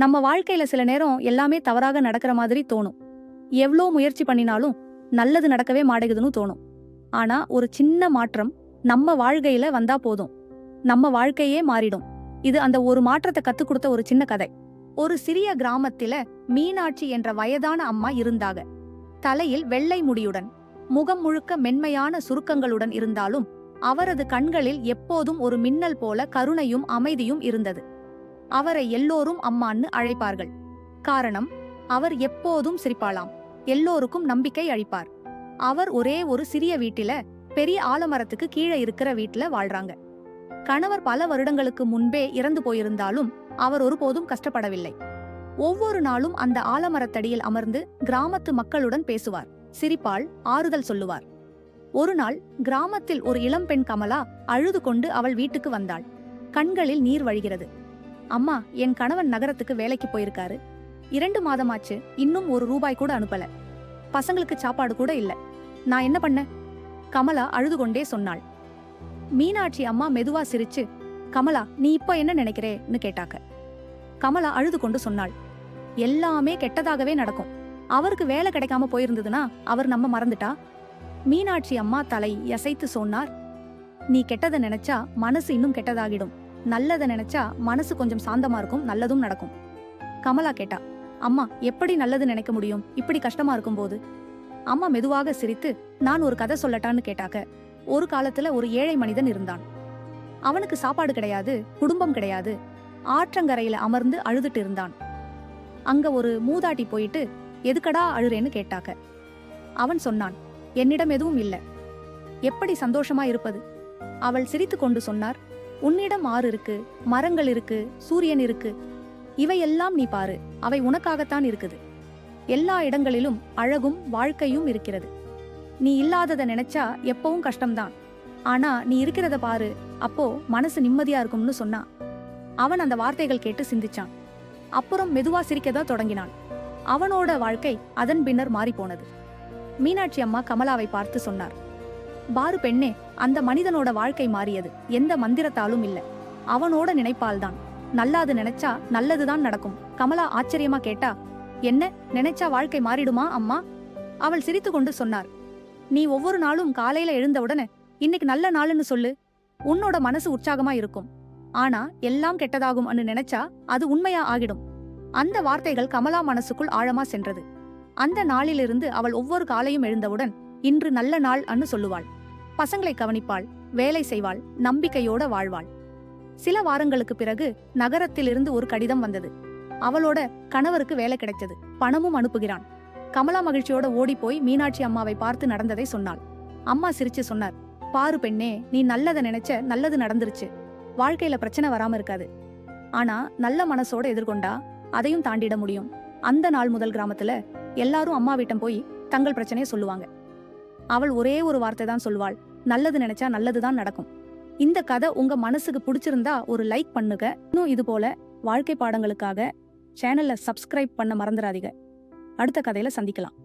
நம்ம வாழ்க்கையில சில நேரம் எல்லாமே தவறாக நடக்கிற மாதிரி தோணும். எவ்வளோ முயற்சி பண்ணினாலும் நல்லது நடக்கவே மாட்டேங்குதுன்னு தோணும். ஆனா ஒரு சின்ன மாற்றம் நம்ம வாழ்க்கையில வந்தா போதும். நம்ம வாழ்க்கையே மாறிடும். இது அந்த ஒரு மாற்றத்தை கத்துக் கொடுத்த ஒரு சின்ன கதை. ஒரு சிறிய கிராமத்தில மீனாட்சி என்ற வயதான அம்மா இருந்தாக தலையில் வெள்ளை முடியுடன் முகம் முழுக்க மென்மையான சுருக்கங்களுடன் இருந்தாலும் அவரது கண்களில் எப்போதும் ஒரு மின்னல் போல கருணையும் அமைதியும் இருந்தது. அவரை எல்லோரும் அம்மான்னு அழைப்பார்கள். காரணம் அவர் எப்போதும் சிரிப்பாளாம். எல்லோருக்கும் நம்பிக்கை அளிப்பார். அவர் ஒரே ஒரு சிறிய வீட்டில பெரிய ஆலமரத்துக்கு கீழே இருக்கிற வீட்டுல வாழ்றாங்க. கணவர் பல வருடங்களுக்கு முன்பே இறந்து போயிருந்தாலும் அவர் ஒருபோதும் கஷ்டப்படவில்லை. ஒவ்வொரு நாளும் அந்த ஆலமரத்தடியில் அமர்ந்து கிராமத்து மக்களுடன் பேசுவார். சிரிப்பாள் ஆறுதல் சொல்லுவார். ஒரு நாள் கிராமத்தில் ஒரு இளம்பெண் கமலா அழுது கொண்டு அவள் வீட்டுக்கு வந்தாள். கண்களில் நீர் வழிகிறது. அம்மா என் கணவன் நகரத்துக்கு வேலைக்கு போயிருக்காரு. இரண்டு மாதமாச்சு இன்னும் ஒரு ரூபாய் கூட அனுப்பல. பசங்களுக்கு சாப்பாடு கூட இல்ல. நான் என்ன பண்ண? கமலா அழுது கொண்டே சொன்னாள். மீனாட்சி அம்மா மெதுவா சிரிச்சு கமலா நீ இப்ப என்ன நினைக்கிறேன்னு கேட்டாக்க. கமலா அழுது கொண்டு சொன்னாள் எல்லாமே கெட்டதாகவே நடக்கும். அவருக்கு வேலை கிடைக்காம போயிருந்ததுன்னா அவர் நம்ம மறந்துட்டா? மீனாட்சி அம்மா தலை யசைத்து சொன்னார் நீ கெட்டதை நினைச்சா மனசு இன்னும் கெட்டதாகிடும். நல்லதை நினைச்சா மனசு கொஞ்சம் சாந்தமா இருக்கும் நல்லதும் நடக்கும். கமலா கேட்டா அம்மா எப்படி நல்லது நினைக்க முடியும்? இப்படி கஷ்டமா இருக்கும் போது அம்மா மெதுவாக சிரித்து நான் ஒரு கதை சொல்லட்டான்னு கேட்டாக்க ஒரு காலத்துல ஒரு ஏழை மனிதன் இருந்தான். அவனுக்கு சாப்பாடு கிடையாது குடும்பம் கிடையாது ஆற்றங்கரையில அமர்ந்து அழுதுட்டு இருந்தான். அங்க ஒரு மூதாட்டி போயிட்டு எதுக்கடா அழுறேன்னு கேட்டாக்க? அவன் சொன்னான் என்னிடம் எதுவும் இல்லை. எப்படி சந்தோஷமா இருப்பது? அவள் சிரித்து கொண்டு சொன்னார் உன்னிடம் ஆறு இருக்கு மரங்கள் இருக்கு சூரியன் இருக்கு. இவையெல்லாம் நீ பாரு அவை உனக்காகத்தான் இருக்குது. எல்லா இடங்களிலும் அழகும் வாழ்க்கையும் இருக்கிறது. நீ இல்லாததை நினைச்சா எப்பவும் கஷ்டம்தான். ஆனா நீ இருக்கிறத பாரு அப்போ மனசு நிம்மதியா இருக்கும்னு சொன்னான் அவன் அந்த வார்த்தைகள் கேட்டு சிந்திச்சான். அப்புறம் மெதுவா சிரிக்கதான் தொடங்கினான். அவனோட வாழ்க்கை அதன் பின்னர் மாறிப்போனது. மீனாட்சி அம்மா கமலாவை பார்த்து சொன்னார். பாரு பெண்ணே அந்த மனிதனோட வாழ்க்கை மாறியது. எந்த மந்திரத்தாலும் இல்ல. அவனோட நினைப்பால்தான். நல்லாது நினைச்சா நல்லதுதான் நடக்கும். கமலா ஆச்சரியமா கேட்டா என்ன நினைச்சா வாழ்க்கை மாறிடுமா அம்மா? அவள் சிரித்துக்கொண்டு சொன்னார் நீ ஒவ்வொரு நாளும் காலையில எழுந்தவுடனே இன்னைக்கு நல்ல நாளுன்னு சொல்லு. உன்னோட மனசு உற்சாகமா இருக்கும். ஆனா எல்லாம் கெட்டதாகும் நினைச்சா அது உண்மையா ஆகிடும். அந்த வார்த்தைகள் கமலா மனசுக்குள் ஆழமா சென்றது. அந்த நாளிலிருந்து அவள் ஒவ்வொரு காலையும் எழுந்தவுடன் இன்று நல்ல நாள் அன்னு சொல்லுவாள். பசங்களை கவனிப்பாள் வேலை செய்வாள் நம்பிக்கையோட வாழ்வாள். சில வாரங்களுக்கு பிறகு நகரத்திலிருந்து ஒரு கடிதம் வந்தது. அவளோட கணவருக்கு வேலை கிடைச்சது பணமும் அனுப்புகிறான். கமலா மகிழ்ச்சியோட ஓடி போய் மீனாட்சி அம்மாவை பார்த்து நடந்ததை சொன்னாள். அம்மா சிரிச்சு சொன்னார் பாரு பெண்ணே நீ நல்லதை நினைச்ச நல்லது நடந்துருச்சு. வாழ்க்கையில பிரச்சனை வராம இருக்காது. ஆனா நல்ல மனசோட எதிர்கொண்டா அதையும் தாண்டிட முடியும். அந்த நாள் முதல் கிராமத்துல எல்லாரும் அம்மா வீட்டம் போய் தங்கள் பிரச்சனையை சொல்லுவாங்க. அவள் ஒரே ஒரு வார்த்தை தான் சொல்வாள். நல்லது நினைச்சா நல்லதுதான் நடக்கும். இந்த கதை உங்க மனசுக்கு பிடிச்சிருந்தா ஒரு லைக் பண்ணுங்க. இன்னும் இது போல வாழ்க்கை பாடங்களுக்காக சேனல்ல சப்ஸ்கிரைப் பண்ண மறந்துடாதீங்க. அடுத்த கதையில சந்திக்கலாம்.